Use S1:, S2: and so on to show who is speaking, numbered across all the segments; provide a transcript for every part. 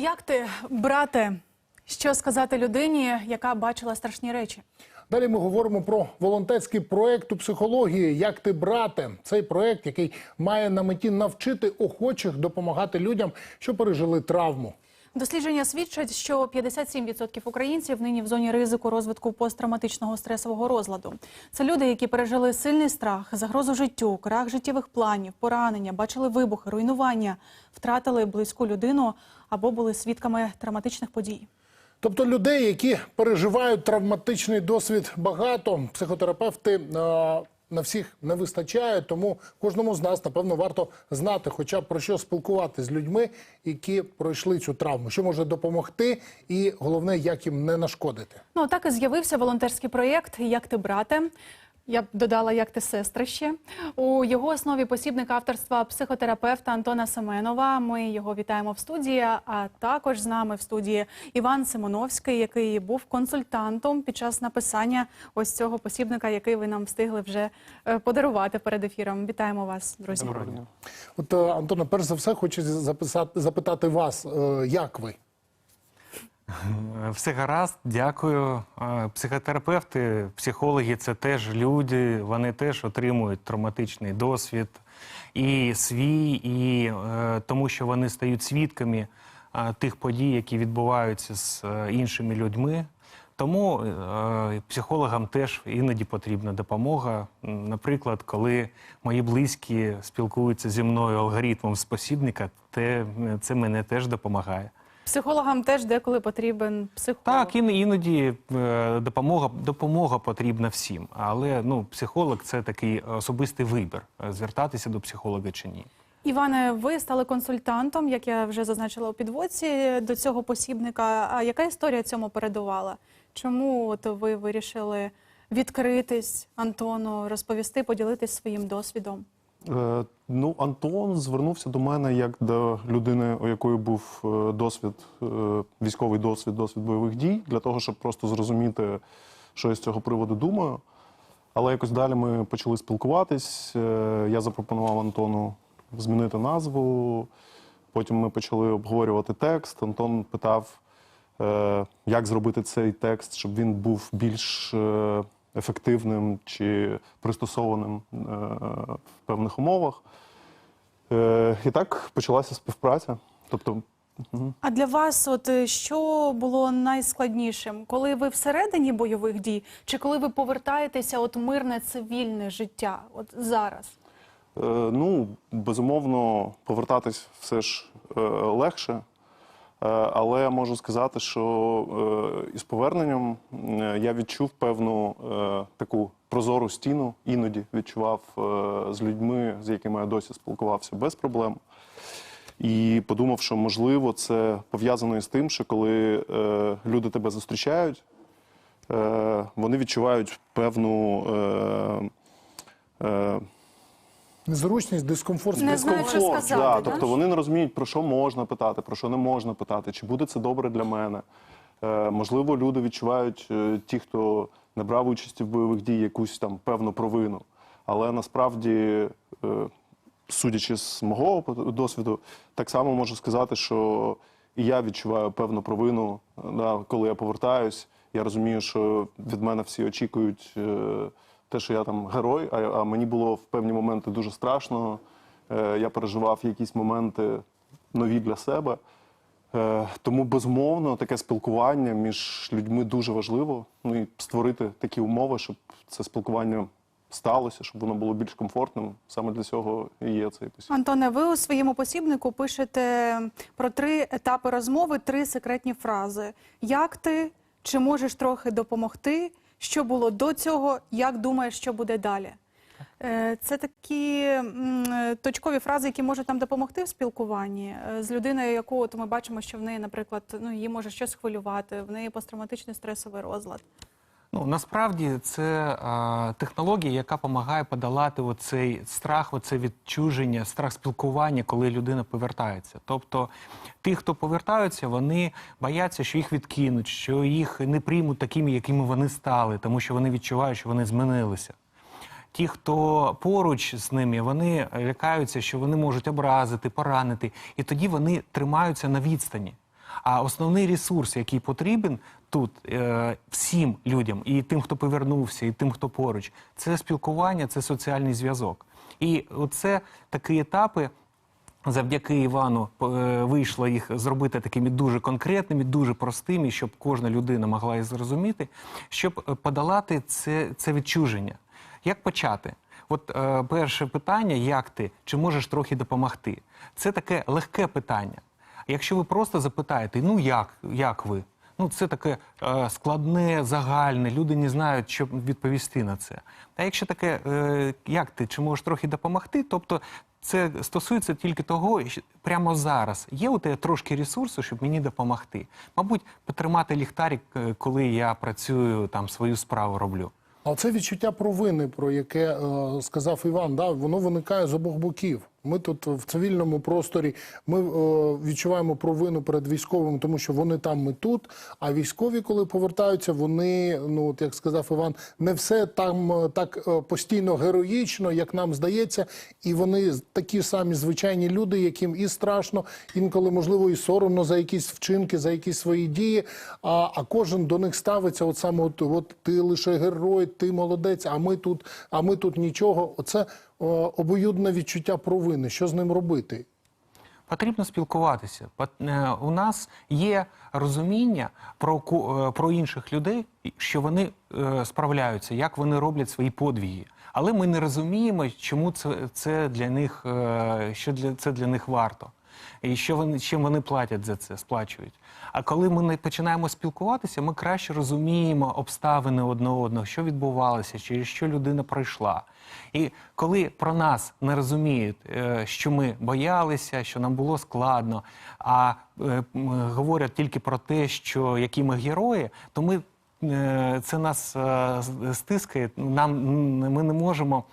S1: Як ти, брате, що сказати людині, яка бачила страшні речі?
S2: Далі ми говоримо про волонтерський проект у психології. Як ти брате? Цей проект, який має на меті навчити охочих допомагати людям, що пережили травму.
S1: Дослідження свідчать, що 57% українців нині в зоні ризику розвитку посттравматичного стресового розладу. Це люди, які пережили сильний страх, загрозу життю, крах життєвих планів, поранення, бачили вибухи, руйнування, втратили близьку людину або були свідками травматичних подій.
S2: Тобто людей, які переживають травматичний досвід, багато психотерапевти е, на всіх не вистачає. Тому кожному з нас напевно варто знати, хоча б про що спілкувати з людьми, які пройшли цю травму, що може допомогти, і головне, як їм не нашкодити.
S1: Ну так і з'явився волонтерський проєкт Як ти брате. Я б додала, як ти сестрище. У його основі посібник авторства психотерапевта Антона Семенова. Ми його вітаємо в студії. А також з нами в студії Іван Симоновський, який був консультантом під час написання ось цього посібника, який ви нам встигли вже е, подарувати перед ефіром. Вітаємо вас, друзі.
S2: От е, Антона, перш за все, хочу записати запитати вас, е, як ви?
S3: Все гаразд, дякую. Е, Психотерапевти, психологи це теж люди, вони теж отримують травматичний досвід і свій, і е, тому, що вони стають свідками е, тих подій, які відбуваються з е, іншими людьми. Тому е, психологам теж іноді потрібна допомога. Наприклад, коли мої близькі спілкуються зі мною алгоритмом спосібника, це мене теж допомагає.
S1: Психологам теж деколи потрібен психолог.
S3: Так, ін- іноді е, допомога, допомога потрібна всім. Але ну, психолог це такий особистий вибір, е, звертатися до психолога чи ні.
S1: Іване, ви стали консультантом, як я вже зазначила у підводці до цього посібника. А яка історія цьому передувала? Чому от ви вирішили відкритись Антону, розповісти, поділитись своїм досвідом?
S4: Е, Ну, Антон звернувся до мене як до людини, у якої був е, досвід, е, військовий досвід, досвід бойових дій, для того, щоб просто зрозуміти, що я з цього приводу думаю. Але якось далі ми почали спілкуватись. Я запропонував Антону змінити назву. Потім ми почали обговорювати текст. Антон питав, як зробити цей текст, щоб він був більш ефективним чи пристосованим е, в певних умовах. Е, І так почалася співпраця. Тобто.
S1: А для вас, от е, що було найскладнішим, коли ви всередині бойових дій, чи коли ви повертаєтеся от мирне цивільне життя? От зараз?
S4: Е, ну, безумовно, повертатись все ж е, легше. Е, Але я можу сказати, що е, із поверненням е, я відчув певну таку прозору стіну, іноді відчував з людьми, з якими я досі спілкувався без проблем. І подумав, що можливо це пов'язано із тим, що коли люди тебе зустрічають, вони відчувають певну.
S2: Незручність, дискомфорт,
S1: Не знаю, що сказати,
S4: да.
S1: да?
S4: Тобто вони не розуміють, про що можна питати, про що не можна питати, чи буде це добре для мене. Е, можливо, люди відчувають, е, ті, хто не брав участі в бойових дій, якусь там певну провину. Але насправді, е, судячи з мого досвіду, так само можу сказати, що і я відчуваю певну провину, е, да, коли я повертаюсь. Я розумію, що від мене всі очікують е, те, що я там герой, а, а мені було в певні моменти дуже страшно. Е, я переживав якісь моменти нові для себе. Е, тому, безумовно, таке спілкування між людьми дуже важливо. Ну і створити такі умови, щоб це спілкування сталося, щоб воно було більш комфортним. Саме для цього і є цей посіб.
S1: Антоне, ви у своєму посібнику пишете про три етапи розмови, три секретні фрази. Як ти? Чи можеш трохи допомогти? Що було до цього? Як думаєш, що буде далі? Е, Це такі точкові фрази, які можуть нам допомогти в спілкуванні е, з людиною, яку от ми бачимо, що в неї, наприклад, ну її може щось хвилювати, в неї посттравматичний стресовий розлад.
S3: Ну насправді це а, технологія, яка допомагає подолати оцей страх, оце відчуження, страх спілкування, коли людина повертається. Тобто, ті, хто повертаються, вони бояться, що їх відкинуть, що їх не приймуть такими, якими вони стали, тому що вони відчувають, що вони змінилися. Ті, хто поруч з ними, вони лякаються, що вони можуть образити, поранити, і тоді вони тримаються на відстані. А основний ресурс, який потрібен тут е, всім людям, і тим, хто повернувся, і тим, хто поруч, це спілкування, це соціальний зв'язок. І оце такі етапи. Завдяки Івану е, вийшло їх зробити такими дуже конкретними, дуже простими, щоб кожна людина могла їх зрозуміти, щоб е, подолати це, це відчуження. Як почати? От е, перше питання: як ти? Чи можеш трохи допомогти? Це таке легке питання. Якщо ви просто запитаєте, ну як, як ви? Ну, це таке е, складне, загальне, люди не знають, що відповісти на це. А якщо таке, е, як ти, чи можеш трохи допомогти? Тобто це стосується тільки того, що прямо зараз є у тебе трошки ресурсу, щоб мені допомогти. Мабуть, потримати ліхтарик, е, коли я працюю там свою справу роблю.
S2: А це відчуття провини, про яке е, сказав Іван, да, воно виникає з обох боків. Ми тут в цивільному просторі ми е, відчуваємо провину перед військовими, тому що вони там, ми тут. А військові, коли повертаються, вони, ну от як сказав Іван, не все там е, так е, постійно героїчно, як нам здається, і вони такі самі звичайні люди, яким і страшно, інколи можливо і соромно за якісь вчинки, за якісь свої дії. А, а кожен до них ставиться, от саме от, от ти лише герой, ти молодець, а ми тут, а ми тут нічого. Оце о, обоюдне відчуття провини. Що з ним робити?
S3: Потрібно спілкуватися. Е, У нас є розуміння про, е, про інших людей, що вони е, справляються, як вони роблять свої подвії. Але ми не розуміємо, чому це, це для них, е, що для, це для них варто. І що вони, чим вони платять за це, сплачують. А коли ми не починаємо спілкуватися, ми краще розуміємо обставини одне одного, що відбувалося, через що людина пройшла. І коли про нас не розуміють, е, що ми боялися, що нам було складно, а е, говорять тільки про те, що які ми герої, то ми е, це нас стискає. Нам ми не можемо.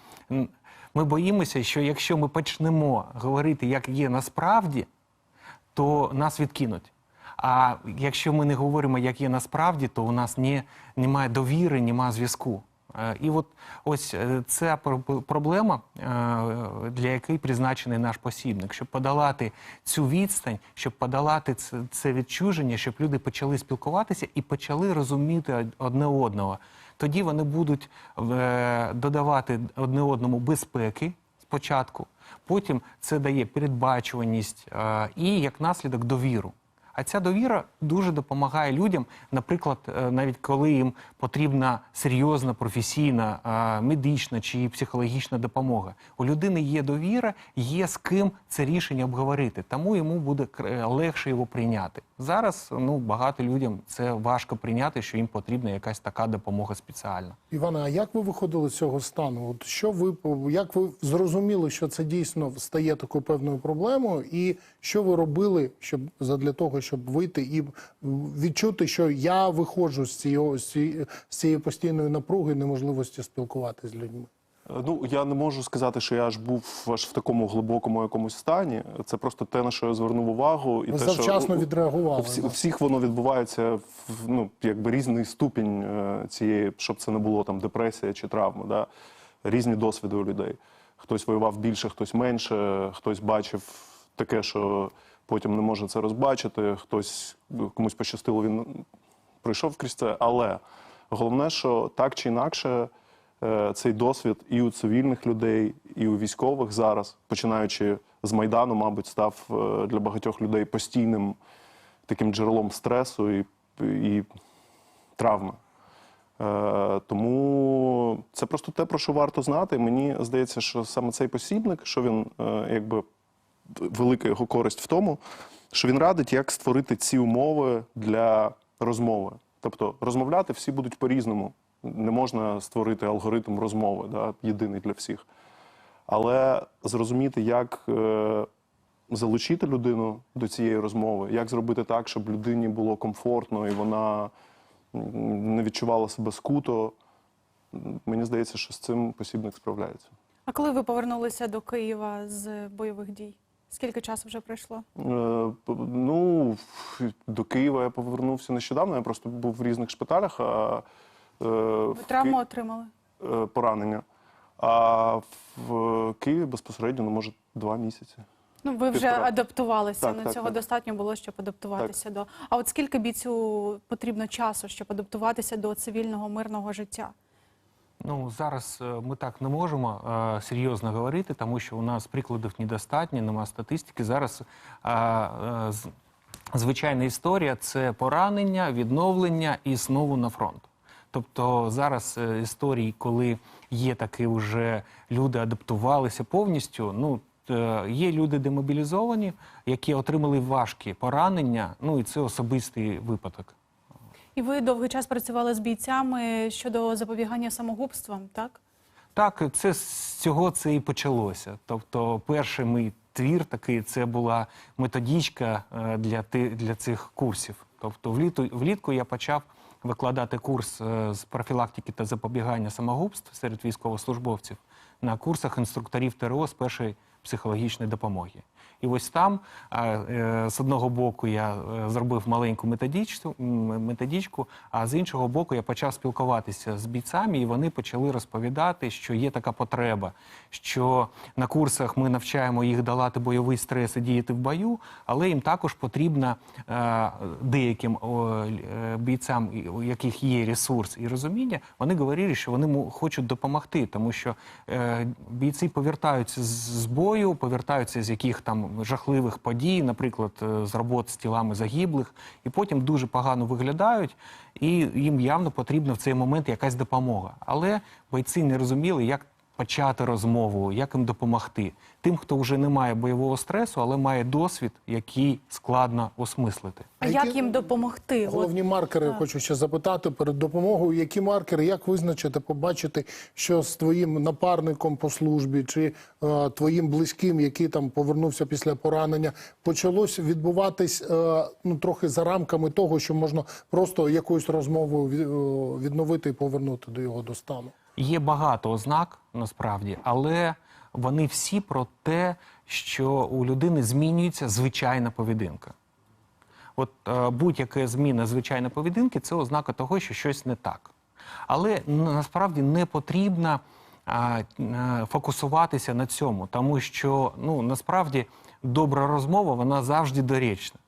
S3: Ми боїмося, що якщо ми почнемо говорити, як є насправді, то нас відкинуть. А якщо ми не говоримо, як є насправді, то у нас не, немає довіри, немає зв'язку. Е, І от ось е, ця проблема, е, для якої призначений наш посібник, щоб подолати цю відстань, щоб подолати це відчуження, щоб люди почали спілкуватися і почали розуміти одне одного. Тоді вони будуть е, додавати одне одному безпеки спочатку, потім це дає передбачуваність е, і як наслідок довіру. А ця довіра дуже допомагає людям, наприклад, е, навіть коли їм потрібна серйозна професійна, е, медична чи психологічна допомога. У людини є довіра, є з ким це рішення обговорити, тому йому буде кр- легше його прийняти. Зараз ну багато людям це важко прийняти, що їм потрібна якась така допомога спеціальна.
S2: Івана, а як ви виходили з цього стану? От що ви як ви зрозуміли, що це дійсно стає такою певною проблемою, і що ви робили, щоб задля того, щоб вийти і відчути, що я виходжу з цієї з цієї, постійної напруги, неможливості спілкуватися з людьми?
S4: Е, Ну, я не можу сказати, що я аж був аж в такому глибокому якомусь стані. Це просто те, на що я звернув увагу, і
S2: Ви
S4: те,
S2: завчасно
S4: що
S2: відреагували,
S4: У, всі, у всіх воно відбувається в ну, якби різний ступінь е, цієї, щоб це не було там депресія чи травма. Да? Різні досвіди у людей. Хтось воював більше, хтось менше, хтось бачив таке, що потім не може це розбачити, хтось комусь пощастило, він пройшов крізь це. Але головне, що так чи інакше, е, цей досвід і у цивільних людей, і у військових зараз, починаючи з Майдану, мабуть, став е, для багатьох людей постійним таким джерелом стресу і, і травми. Е, тому це просто те, про що варто знати. Мені здається, що саме цей посібник, що він е, якби велика його користь в тому, що він радить, як створити ці умови для розмови. Тобто розмовляти всі будуть по-різному. Не можна створити алгоритм розмови, да, єдиний для всіх. Але зрозуміти, як е, залучити людину до цієї розмови, як зробити так, щоб людині було комфортно і вона не відчувала себе скуто. Мені здається, що з цим посібник справляється.
S1: А коли ви повернулися до Києва з бойових дій? Скільки часу вже пройшло?
S4: Е, Ну, до Києва я повернувся нещодавно. Я просто був в різних шпиталях. А, е,
S1: Ви травму
S4: Ки-
S1: отримали?
S4: е, поранення. А в Києві безпосередньо, ну, може, два місяці.
S1: Ну, ви вже
S4: Півтора.
S1: адаптувалися.
S4: Так,
S1: ну,
S4: так,
S1: цього
S4: так.
S1: достатньо було, щоб адаптуватися до. А от скільки бійцю потрібно часу, щоб адаптуватися до цивільного мирного життя?
S3: Ну зараз е, ми так не можемо е, серйозно говорити, тому що у нас прикладів недостатньо, нема статистики. Зараз е, е, з- звичайна історія це поранення, відновлення і знову на фронт. Тобто зараз історії, коли є такі вже люди адаптувалися повністю. Ну є люди демобілізовані, які отримали важкі поранення. Ну і це особистий випадок.
S1: І ви довгий час працювали з бійцями щодо запобігання самогубствам, так?
S3: Так, це з цього це і почалося. Тобто, перший мій твір такий це була методичка е, для, для цих курсів. Тобто, вліту, влітку я почав викладати курс е, з профілактики та запобігання самогубств серед військовослужбовців на курсах інструкторів ТРО з першої психологічної допомоги. І ось там е, з одного боку я е, зробив маленьку методичку, а з іншого боку я почав спілкуватися з бійцями, і вони почали розповідати, що є така потреба, що на курсах ми навчаємо їх долати бойовий стрес і діяти в бою, але їм також потрібно е, деяким бійцям, у яких є ресурс і розуміння, вони говорили, що вони хочуть допомогти, тому що бійці повертаються з бою, повертаються з яких там жахливих подій, наприклад, е, з робот з тілами загиблих, і потім дуже погано виглядають, і їм явно потрібна в цей момент якась допомога. Але бойці не розуміли, як почати розмову, як їм допомогти. Тим, хто вже не має бойового стресу, але має досвід, який складно осмислити.
S1: А як їм допомогти?
S2: Головні маркери хочу ще запитати перед допомогою. Які маркери, як визначити, побачити, що з твоїм напарником по службі чи е, твоїм близьким, який там повернувся після поранення, почалось відбуватись е, ну трохи за рамками того, що можна просто якоюсь розмовою е, відновити і повернути до його до стану.
S3: Є багато ознак насправді, але вони всі про те, що у людини змінюється звичайна поведінка. От е, будь-яка зміна звичайної поведінки це ознака того, що щось не так. Але насправді не потрібно е, фокусуватися на цьому, тому що ну, насправді добра розмова вона завжди доречна.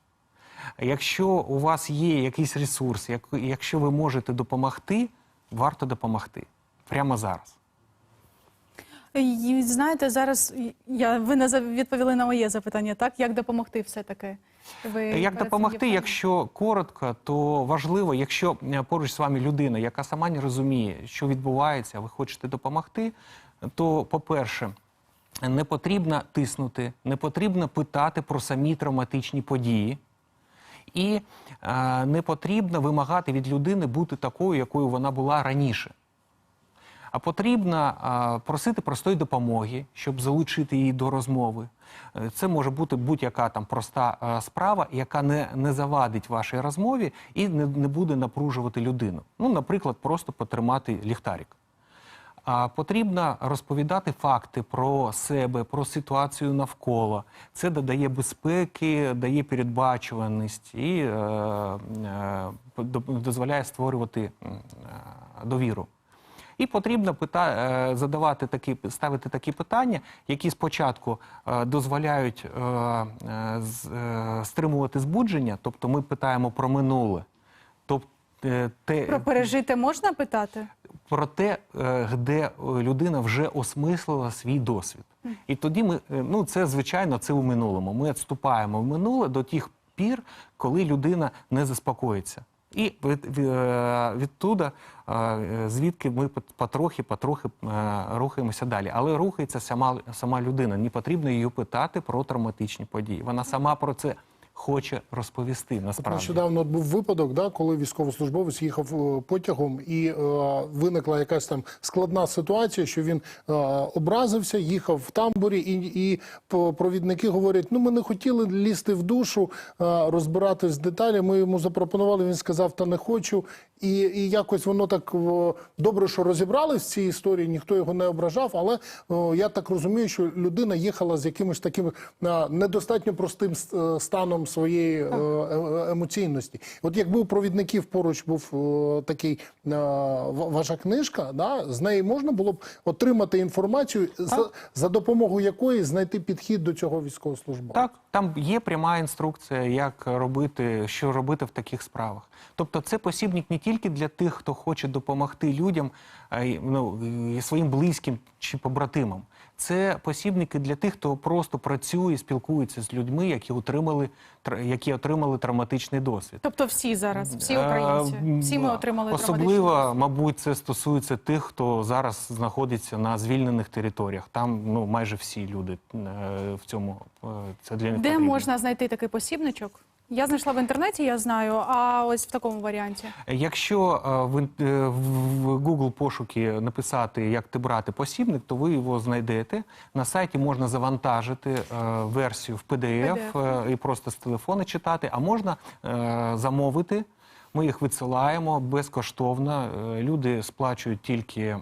S3: Якщо у вас є якийсь ресурс, як, якщо ви можете допомогти, варто допомогти прямо зараз.
S1: І, знаєте, зараз я ви не відповіли на моє запитання, так? Як допомогти все-таки? Ви
S3: Як допомогти, якщо коротко, то важливо, якщо е, поруч з вами людина, яка сама не розуміє, що відбувається, а ви хочете допомогти, то, по-перше, не потрібно тиснути, не потрібно питати про самі травматичні події. І е, не потрібно вимагати від людини бути такою, якою вона була раніше. А потрібно просити простої допомоги, щоб залучити її до розмови. Е, Це може бути будь-яка там проста справа, яка не, не завадить вашій розмові і не, не буде напружувати людину. Ну, наприклад, просто потримати ліхтарик. А потрібно розповідати факти про себе, про ситуацію навколо. Це додає безпеки, дає передбачуваність і е, е, дозволяє створювати е, довіру. І потрібно пита, е, задавати такі, ставити такі питання, які спочатку е, дозволяють е, стримувати збудження, тобто ми питаємо про минуле. Тобто, те,
S1: про пережити можна питати?
S3: про те, де людина вже осмислила свій досвід. І тоді ми, ну це звичайно, це у минулому. Ми відступаємо в минуле до тих пір, коли людина не заспокоїться. І е, відтуда, е, звідки ми потрохи, потрохи е, рухаємося далі. Але рухається сама, сама людина. Не потрібно її питати про травматичні події. Вона сама про це хоче розповісти.
S2: От
S3: Насправді.
S2: нещодавно от був випадок, да, коли військовослужбовець їхав е, потягом, і е, виникла якась там складна ситуація, що він е, образився, їхав в тамбурі, і, і провідники говорять: ну ми не хотіли лізти в душу, е, розбиратись з деталі. Ми йому запропонували. Він сказав, та не хочу. І, і якось воно так добре, що розібрались в цій історії, ніхто його не ображав. Але о, я так розумію, що людина їхала з якимось таким а, недостатньо простим е, станом своєї е, е, емоційності. От якби у провідників поруч був о, такий е, ваша книжка, да, з неї можна було б отримати інформацію, за, за допомогою якої знайти підхід до цього військовослужбовця.
S3: Так, там є пряма інструкція, як робити, що робити в таких справах. Тобто, це посібник не тільки для тих, хто хоче допомогти людям, ну, своїм близьким чи побратимам. Це посібники для тих, хто просто працює, спілкується з людьми, які отримали тр- які отримали травматичний досвід.
S1: Тобто всі зараз, всі
S3: Е,
S1: українці, всі ми отримали
S3: Особливо,
S1: травматичний
S3: мабуть, це стосується тих, хто зараз знаходиться на звільнених територіях. Там ну майже всі люди е, в цьому е, це для них
S1: Де
S3: потрібно.
S1: можна знайти такий посібничок? Я знайшла в інтернеті, я знаю, а ось в такому варіанті.
S3: Якщо е, в, ін- е, в Google пошуки написати, як ти брати посібник, то ви його знайдете. На сайті можна завантажити е, версію в PDF, е, і просто з телефона читати, а можна е, замовити. Ми їх висилаємо безкоштовно. Е, Люди сплачують тільки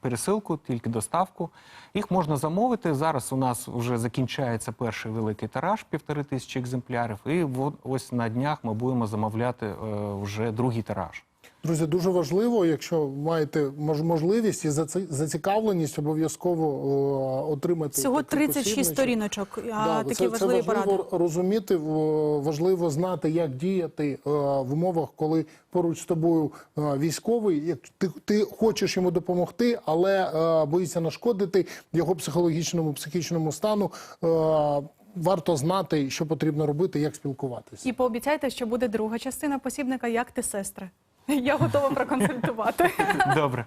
S3: пересилку, тільки доставку. Їх можна замовити. Зараз у нас вже закінчається перший великий тираж, півтори тисячі екземплярів. І ось на днях ми будемо замовляти е, вже другий тираж.
S2: Друзі, дуже важливо, якщо маєте мож- можливість і заці- зацікавленість, обов'язково отримати
S1: Всього
S2: такий
S1: 36
S2: посібничок.
S1: сторіночок, а
S2: Да,
S1: такі
S2: це,
S1: важливі
S2: це важливо
S1: поради.
S2: розуміти, важливо знати, як діяти е, в умовах, коли поруч з тобою е, військовий. Як ти, ти хочеш йому допомогти, але е, боїшся нашкодити його психологічному, психічному стану. Варто знати, що потрібно робити, як спілкуватися.
S1: І пообіцяйте, що буде друга частина посібника Як ти сестри. Я готова проконсультувати.
S3: Добре.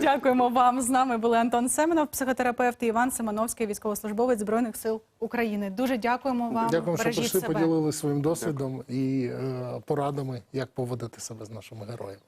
S1: Дякуємо вам. З нами були Антон Семенов, психотерапевт і Іван Семеновський, військовослужбовець Збройних сил України. Дуже дякуємо вам.
S2: Дякуємо, що прийшли,
S1: себе.
S2: поділилися своїм досвідом і е, порадами, як поводити себе з нашими героями.